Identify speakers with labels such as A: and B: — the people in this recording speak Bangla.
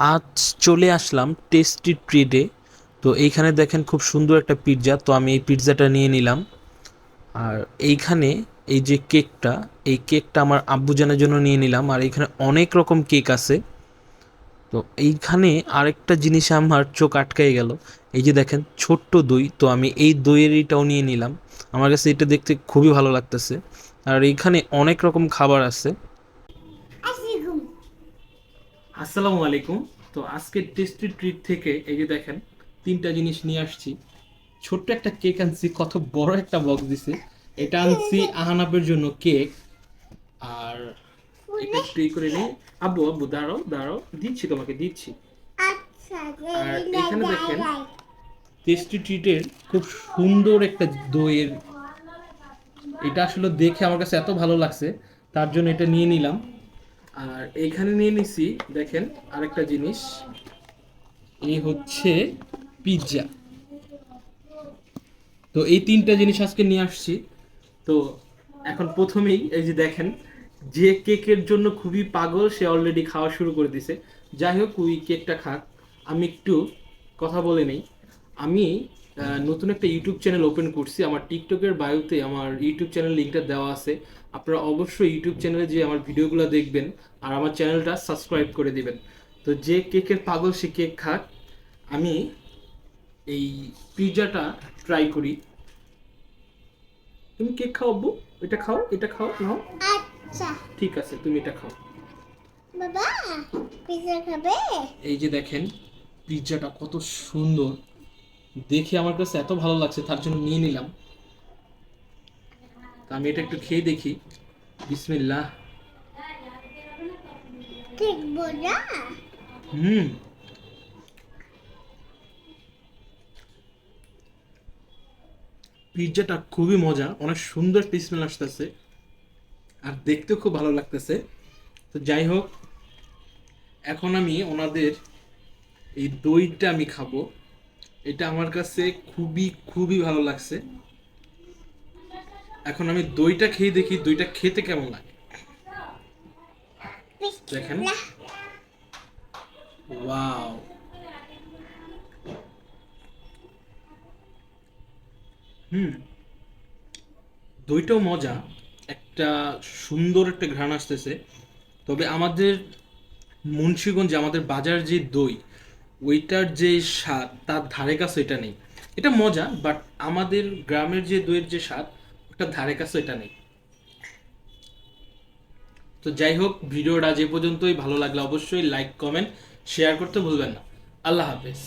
A: আজ চলে আসলাম টেস্টি ট্রিটে তো এইখানে দেখেন খুব সুন্দর একটা পিৎজা তো আমি এই পিৎজাটা নিয়ে নিলাম। আর এইখানে এই যে কেকটা এই কেকটা আমার আব্বুজানের জন্য নিয়ে নিলাম। আর এইখানে অনেক রকম কেক আছে। তো এইখানে আরেকটা জিনিস আমার চোখ আটকাই গেল। এই যে দেখেন, ছোট্ট দই। তো আমি এই দইয়ের এইটাও নিয়ে নিলাম। আমার কাছে এটা দেখতে খুবই ভালো লাগতেছে। আর এইখানে অনেক রকম খাবার আছে। আসসালামু আলাইকুম। তো আজকে টেস্টি ট্রিট থেকে এই যে দেখেন তিনটা জিনিস নিয়ে আসছি। ছোট্ট একটা কেক আনছি কত বড় একটা বক্স দিছে। এটা আনছি আহানাবের জন্য কেক আর এটা ট্রি করে নিই আব্বু আব্বু দাঁড়াও দাঁড়াও দিচ্ছি তোমাকে দিচ্ছি।
B: আচ্ছা
A: আর এখানে দেখেন টেস্টি ট্রিটের খুব সুন্দর একটা দইয়ের এটা আসলে দেখে আমার কাছে এত ভালো লাগছে তার জন্য এটা নিয়ে নিলাম। আর এইখানে নিয়ে নিছি, দেখেন আরেকটা জিনিস। এই হচ্ছে পিৎজা। তো এই তিনটা জিনিস আজকে নিয়ে আসছি। তো এখন প্রথমেই এই যে দেখেন, যে কেকের জন্য খুবই পাগল, সে অলরেডি খাওয়া শুরু করে দিছে। যাই হোক, ওই কেকটা খাক। আমি একটু কথা বলে নেই। আমি নতুন একটা ইউটিউব চ্যানেল ওপেন করছি। আমার টিকটকের বায়োতে আমার ইউটিউব চ্যানেল লিঙ্কটা দেওয়া আছে। আপনারা অবশ্যই ইউটিউব চ্যানেলে যে আমার ভিডিওগুলো দেখবেন আর আমার চ্যানেলটা সাবস্ক্রাইব করে দিবেন। তো যে কেকের পাগল সে কেক খাক আমি এই পিৎজাটা ট্রাই করি। তুমি কেক খাও আব্বু এটা খাও এটা খাও নাও।
B: আচ্ছা।
A: ঠিক আছে তুমি এটা খাও।
B: বাবা পিজা খাবে?
A: এই যে দেখেন পিৎজাটা কত সুন্দর। দেখে আমার কাছে এত ভালো লাগছে তার জন্য নিয়ে নিলাম। আমি এটা একটু খেয়ে দেখি। বিসমিল্লাহ। হুম। পিৎজাটা খুবই মজা অনেক সুন্দর একটা স্মেল আসতেছে। আর দেখতেও খুব ভালো লাগতেছে। তো যাই হোক এখন আমি ওনাদের এই দইটা আমি খাব। এটা আমার কাছে খুবই খুবই ভালো লাগছে। এখন আমি দইটা খেয়ে দেখি দইটা খেতে কেমন লাগে? দেখেন। ওয়াও। হুম। দইটাও মজা একটা সুন্দর একটা ঘ্রাণ আসতেছে। তবে আমাদের মুন্সিগঞ্জে আমাদের বাজার যে দই ওইটার যে স্বাদ তার ধারে কাছে এটা নেই। এটা মজা বাট আমাদের গ্রামের যে দইয়ের যে স্বাদ ওটার ধারে কাছে এটা নেই। তো যাই হোক, ভিডিওটা যে পর্যন্তই। ভালো লাগলে অবশ্যই লাইক কমেন্ট শেয়ার করতে ভুলবেন না। আল্লাহ হাফেজ।